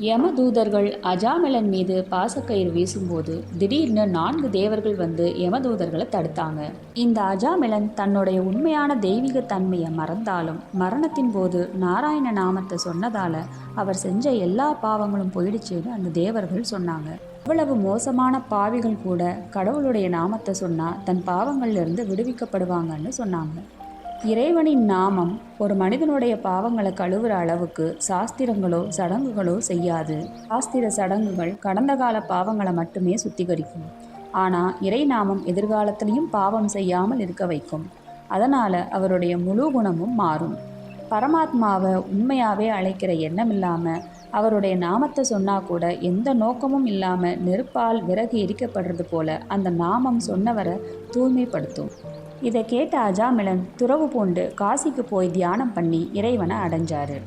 யமதூதர்கள் அஜாமலன் மீது பாசக்கயிறு வீசும்போது திடீர்னு நான்கு தேவர்கள் வந்து யமதூதர்களை தடுத்தாங்க. இந்த அஜாமலன் தன்னுடைய உண்மையான தெய்வீக தன்மையை மறந்தாலும் மரணத்தின் போது நாராயண நாமத்தை சொன்னதால அவர் செஞ்ச எல்லா பாவங்களும் போயிடுச்சுன்னு அந்த தேவர்கள் சொன்னாங்க. இவ்வளவு மோசமான பாவிகள் கூட கடவுளுடைய நாமத்தை சொன்னா தன் பாவங்கள்லேருந்து விடுவிக்கப்படுவாங்கன்னு சொன்னாங்க. இறைவனின் நாமம் ஒரு மனிதனுடைய பாவங்களை கழுவுற அளவுக்கு சாஸ்திரங்களோ சடங்குகளோ செய்யாது. சாஸ்திர சடங்குகள் கடந்த கால பாவங்களை மட்டுமே சுத்திகரிக்கும். ஆனால் இறை நாமம் எதிர்காலத்திலையும் பாவம் செய்யாமல் இருக்க வைக்கும். அதனால் அவருடைய முழு குணமும் மாறும். பரமாத்மாவை உண்மையாகவே அழைக்கிற எண்ணம் இல்லாமல் அவருடைய நாமத்தை சொன்னால் கூட எந்த நோக்கமும் இல்லாமல் நெருப்பால் விறகு எரிக்கப்படுறது போல அந்த நாமம் சொன்னவரை தூய்மைப்படுத்தும். இதை கேட்ட அஜாமிலன் துறவு பூண்டு காசிக்கு போய் தியானம் பண்ணி இறைவனை அடைஞ்சாரு.